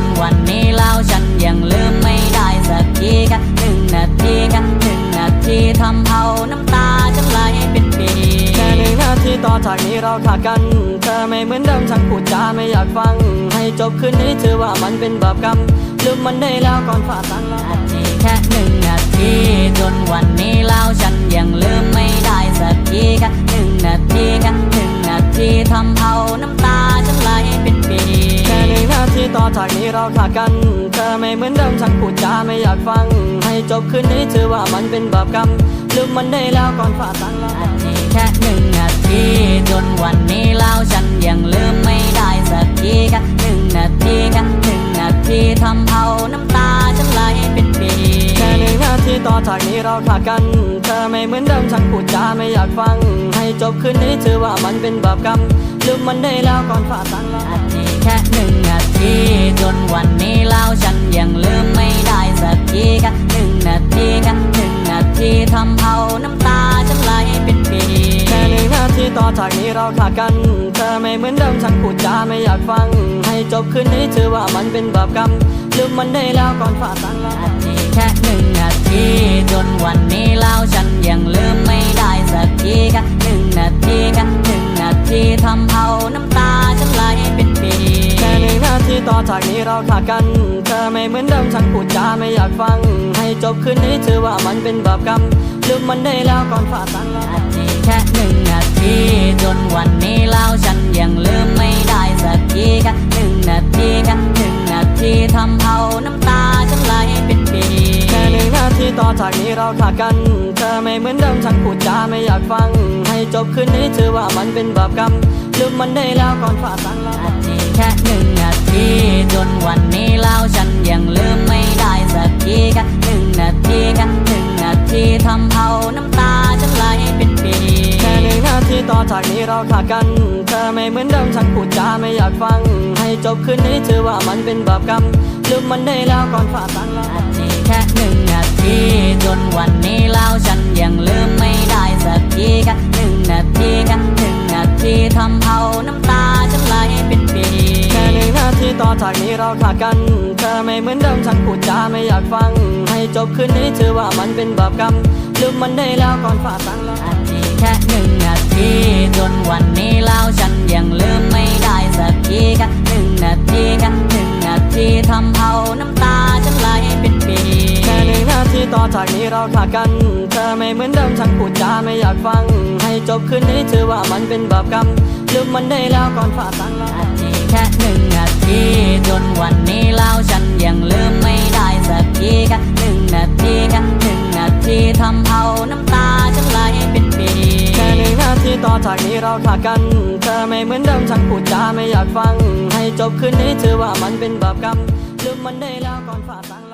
นวันนี้แล้วฉันยังลืมไม่ได้สักทีแค่หนึ่งนาทีแค่หนึ่งนาทีทำเอาน้ำตาฉันไหลเป็นปีแค่หนึ่งนาทีต่อจากนี้เราขาดกัน เธอไม่เหมือนเดิมฉันพูดจาไม่อยากฟัง ให้จบคืนนี้ถือว่ามันเป็นบาปกรรมลืมมันได้แล้วก่อนฝ่าสังแล้วนาทีแค่หนึ่งนาทีจนวันนี้แล้วฉันยังลืมาทีต่อจากนี้เราขาดกัน เธอไม่เหมือนเดิมฉันพูดจาไม่อยากฟัง ให้จบคืนนี้เธอว่ามันเป็นบาปกรรมลืมมันได้แล้วก่อนฝ่าสังแล้วนนี้แค่หนึ่งนาทีจนวันนี้แล้วฉันยังลืม ต่อจากนี้เราขาดกัน เธอไม่เหมือนเดิมฉันพูดจาไม่อยากฟัง ให้จบคืนนี้ถือว่ามันเป็นบาปกรรมลืมมันได้แล้วก่อนฝ่าสังแล้วนาทีแค่หนึ่งนาทีจนวันนี้แล้วฉันยังลืมไม่ได้สักทีแค่หนึ่งนาทีแค่หนึ่งนาทีทำเอาน้ำตาฉันไหลเป็นปีแค่หนึ่งนาทีต่อจากนี้เราขาดกัน เธอไม่เหมือนเดิมฉันพูดจาไม่อยากฟัง ให้จบคืนนี้ถือว่ามันเป็นบาปกรรมลืมมันได้แล้วก่อนฝ่าสังแล้วนาทีแค่หนึ่งนาที ต่อจากนี้เราขาดกัน เธอไม่เหมือนเดิมฉันพูดจาไม่อยากฟัง ให้จบคืนนี้ถือว่ามันเป็นบาปกรรมลืมมันได้แล้วก่อนฝ่าสังแล้วนาทีแค่หนึ่งนาทีจนวันนี้แล้วฉันยังลืมไม่ได้สักทีแค่หนึ่งนาทีแค่หนึ่งนาทีทำเอาน้ำตาฉันไหลเป็นปีแค่หนึ่งนาทีต่อจากนี้เราขาดกัน เธอไม่เหมือนเดิมฉันพูดจาไม่อยากฟัง ให้จบคืนนี้ถือว่ามันเป็นบาปกรรมลืมมันได้แล้วก่อนฝ่าสัง นวันนี้แล้วฉันยังลืมไม่ได้สักทีแค่หนึ่งนาทีแค่หนึ่งนาทีทำเอาน้ำตาฉันไหลเป็นปีแค่หนึ่งนาทีต่อจากนี้เราขาดกัน เธอไม่เหมือนเดิมฉันพูดจาไม่อยากฟัง ให้จบคืนนี้ถือว่ามันเป็นบาปกรรมลืมมันได้แล้วก่อนฝ่าสังแล้วนาทีแค่หนึ่งนาทีจนวันนี้แล้วฉันยังลืมไม่ได้สัก ต่อจากนี้เราขาดกัน เธอไม่เหมือนเดิมฉันพูดจาไม่อยากฟัง ให้จบคืนนี้ถือว่ามันเป็นบาปกรรมลืมมันได้แล้วก่อนฝ่าสังแล้วนาทีแค่หนึ่งนาทีจนวันนี้แล้วฉันยังลืม ทีต่อจากนี้เราขาดกัน เธอไม่เหมือนเดิมฉันพูดจาไม่อยากฟัง ให้จบคืนนี้ถือว่ามันเป็นบาปกรรมลืมมันได้แล้วก่อนฝ่าสังแล้วนาทีแค่หนึ่งนาทีจนวันนี้แล้วฉันยังลืมไม่ได้สักทีแค่หนึ่งนาทีแค่หนึ่งนาทีทำเอาน้ำตาฉันไหลเป็นปีแค่หนึ่งนาทีต่อจากนี้เราขาดกัน เธอไม่เหมือนเดิมฉันพูดจาไม่อยากฟัง ให้จบคืนนี้ถือว่ามันเป็นบาปกรรมลืมมันได้แล้วก่อนฝ่าสัง